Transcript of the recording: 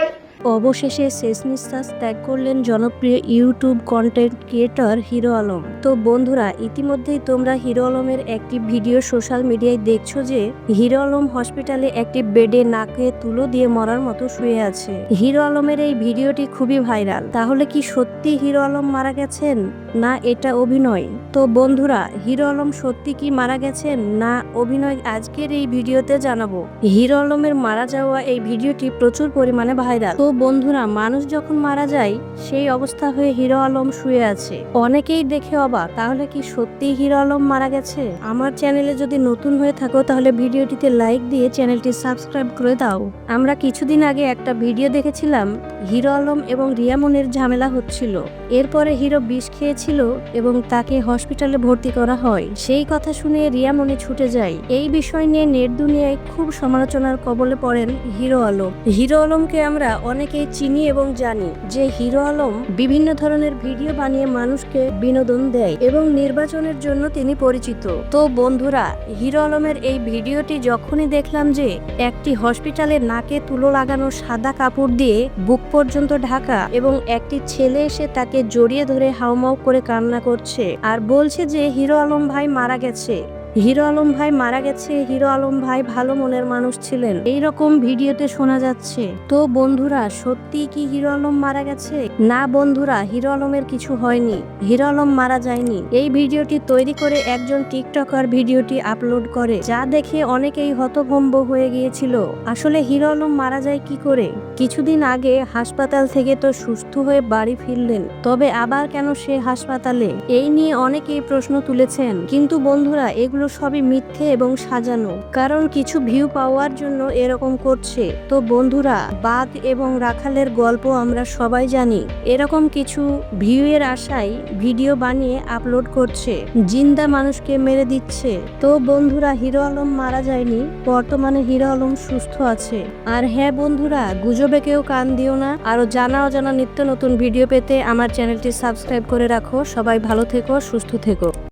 night. অবশেষে শেষ নিঃশ্বাস ত্যাগ করলেন জনপ্রিয় YouTube content creator Hero Alam. তো বন্ধুরা, ইতিমধ্যেই তোমরা হিরো আলমের একটি ভিডিও সোশ্যাল মিডিয়ায় দেখছ যে, হিরো আলম হসপিটালে একটি বেডে নাকে তুলো দিয়ে মরার মতো শুয়ে আছে। হিরো আলমের এই ভিডিওটি খুবই ভাইরাল তাহলে কি সত্যি হিরো আলম মারা গেছেন? না, এটা অভিনয়। তো বন্ধুরা, হিরো আলম সত্যি কি মারা গেছেন? না, অভিনয় আজকের এই ভিডিওতে জানাব। হিরো আলমের মারা যাওয়া এই ভিডিওটি প্রচুর পরিমাণে ভাইরাল তো বন্ধুরা, মানুষ যখন মারা যায়, সেই অবস্থা হয়ে হিরো আলম শুয়ে আছে। অনেকেই দেখে অবাক, তাহলে কি সত্যি হিরো আলম মারা গেছে? আমার চ্যানেলে যদি নতুন হয়ে থাকো, তাহলে ভিডিওটিতে লাইক দিয়ে চ্যানেলটি সাবস্ক্রাইব করে দাও। আমরা কিছুদিন আগে একটা ভিডিও দেখেছিলাম, হিরো আলম এবং রিয়ামনের ঝামেলা হচ্ছিল। এরপরে হিরো বিষ খেয়েছিল এবং তাকে হসপিটালে ভর্তি করা হয়। সেই কথা শুনে রিয়ামনি ছুটে যায়। এই বিষয় নিয়ে নেট দুনিয়ায় খুব সমালোচনার কবলে পড়েন হিরো আলম। হিরো আলমকে আমরা অনেকেই চিনি এবং জানি যে হিরো আলম বিভিন্ন ধরনের ভিডিও বানিয়ে মানুষকে বিনোদন দেয় এবং নির্বাচনের জন্য তিনি পরিচিত। তো বন্ধুরা, হিরো আলমের এই ভিডিওটি যখনই দেখলাম যে একটি হসপিটালে নাকে তুলো লাগানো সাদা কাপড় দিয়ে বুক পর্যন্ত ঢাকা এবং একটি ছেলে এসে তাকে জড়িয়ে ধরে হাউমাউ করে কান্না করছে আর বলছে যে, হিরো আলম ভাই মারা গেছে। হিরো আলম ভাই মারা গেছে, হিরো আলম ভাই ভালো মনের মানুষ ছিলেন। এই রকম ভিডিওতে শোনা যাচ্ছে, তো বন্ধুরা সত্যি কি হিরো আলম মারা গেছে? না বন্ধুরা, হিরো আলমের কিছু হয়নি, হিরো আলম মারা যায়নি। এই ভিডিওটি তৈরি করে একজন টিকটকার ভিডিওটি আপলোড করে, যা দেখে অনেকেই হতভম্ব হয়ে গিয়েছিল। আসলে হিরো আলম মারা যায় কি করে? কিছুদিন আগে হাসপাতাল থেকে তো সুস্থ হয়ে বাড়ি ফিরলেন, তবে আবার কেন সে হাসপাতালে? এই নিয়ে অনেকেই প্রশ্ন তুলেছেন। কিন্তু বন্ধুরা, এগুলো সবই মিথ্যে এবং সাজানো। কারণ কিছু ভিউ পাওয়ার জন্য এরকম করছে। তো বন্ধুরা, বাঘ এবং রাখালের গল্প আমরা সবাই জানি। এরকম কিছু ভিউ এর আশায় ভিডিও বানিয়ে আপলোড করছে। জিন্দা মানুষকে মেরে দিচ্ছে। তো বন্ধুরা, হিরো আলম মারা যায়নি। বর্তমানে হিরো আলম সুস্থ আছে। আর হ্যাঁ বন্ধুরা, গুজবে কেউ কান দিও না। আরও জানা অজানা নিত্য নতুন ভিডিও পেতে আমার চ্যানেলটি সাবস্ক্রাইব করে রাখো। সবাই ভালো থেকো, সুস্থ থেকো।